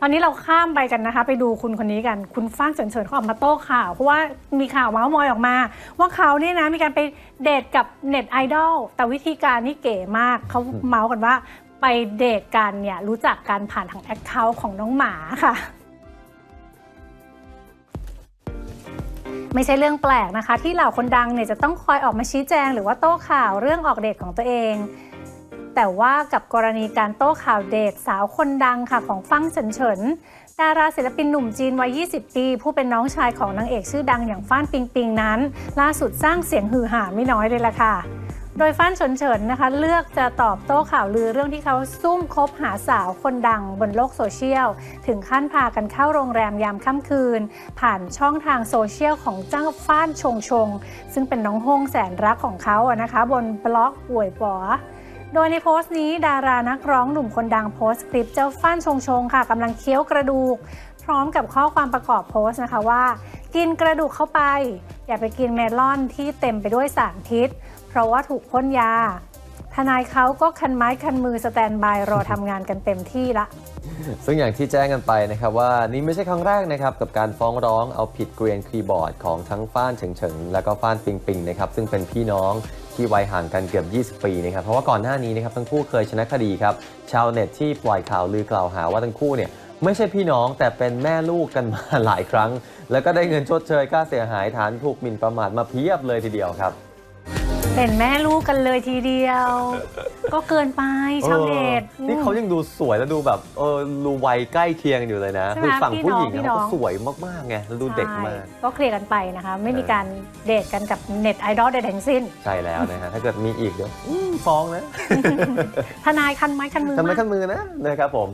ตอนนี้เราข้ามไปกันนะคะ ไปดูคุณคนนี้กัน คุณฟ้างเฉินเฉินเขาออกมาโต้ข่าว เพราะว่ามีข่าวเมาส์มอยออกมา ว่าเขาเนี่ยนะมีการไปเดทกับเน็ตไอดอลแต่วิธีการนี่เก๋มากเขาเมาส์กันว่าไปเดทกันเนี่ยรู้จักกันผ่านทางแอคเคาท์ของน้องหมาค่ะไม่ใช่เรื่องแปลกนะคะ ที่เหล่าคนดังเนี่ยจะต้องคอยออกมาชี้แจง หรือว่าโต้ข่าวเรื่องออกเดทของตัวเอง แต่ว่ากับกรณีการโต้ข่าวเดทสาวคนดังค่ะของฟั่งเฉินเฉินดาราศิลปินหนุ่มจีนวัย 20 ปี ผู้เป็นน้องชายของนางเอกชื่อดังอย่างฟ้านปิงปิงนั้น ล่าสุดสร้างเสียงฮือหาไม่น้อยเลยล่ะค่ะโดยฟ้านเฉินเฉินนะคะ เลือกจะตอบโต้ข่าวลือเรื่องที่เขาซุ่มคบหาสาวคนดังบนโลกโซเชียล ถึงขั้นพากันเข้าโรงแรมยามค่ำคืน ผ่านช่องทางโซเชียลของเจ้าฟ้านชงชง ซึ่งเป็นน้องฮงแสนรักของเขาอะนะคะ บนบล็อกป่วยป๋อ โดยในโพสต์นี้ดารานักร้องหนุ่มคนดังโพสต์คลิปเจ้าฟ้านชงชงค่ะกำลังเคี้ยวกระดูก พร้อมกับข้อความประกอบโพสต์นะคะว่า กินกระดูกเข้าไป อย่าไปกินเมลอนที่เต็มไปด้วยสารพิษ เพราะว่าถูกพ่นยา ทนายเขาก็คันไม้คันมือสแตนบายรอทำงานกันเต็มที่ละ ซึ่งอย่างที่แจ้งกันไปนะครับว่านี่ไม่ใช่ครั้งแรกนะครับกับการฟ้องร้องเอาผิดเกรียนคีย์บอร์ดของทั้งฟ้านเฉิงเฉิงและก็ฟ้านปิงปิงนะครับซึ่งเป็นพี่น้องที่วัยห่างกันเกือบ 20 ปีนะครับเพราะว่าก่อนหน้านี้นะครับทั้งคู่เคยชนะคดีครับชาวเน็ตที่ปล่อยข่าวลือกล่าวหาว่าทั้งคู่เนี่ยไม่ใช่พี่น้องแต่เป็นแม่ลูกกันมาหลายครั้ง แล้วก็ได้เงินชดเชยค่าเสียหายฐานถูกหมิ่นประมาทมาเพียบเลยทีเดียวครับ เป็นแม่ลูกกันเลยทีเดียว ก็เกินไปชาวเน็ตออนี่เขายังดูสวยแล้วดูแบบเออดูวัยใกล้เคียงอยู่เลยนะ ใช่ไหมคือฝั่งผู้หญิงพี่เนี่ยน้อง เขาก็สวยมากๆไงแล้วดูเด็กมาก ใช่ก็เคลียร์กันไปนะคะ ไม่มีการเดทกันกับเน็ตไอดอลใดๆทั้งสิ้น ใช่แล้วนะฮะ ถ้าเกิดมีอีกเดี๋ยวอื้อฟ้องนะทนายคันไม้คันมือทำไมมากขั้นมือนะนะครับผม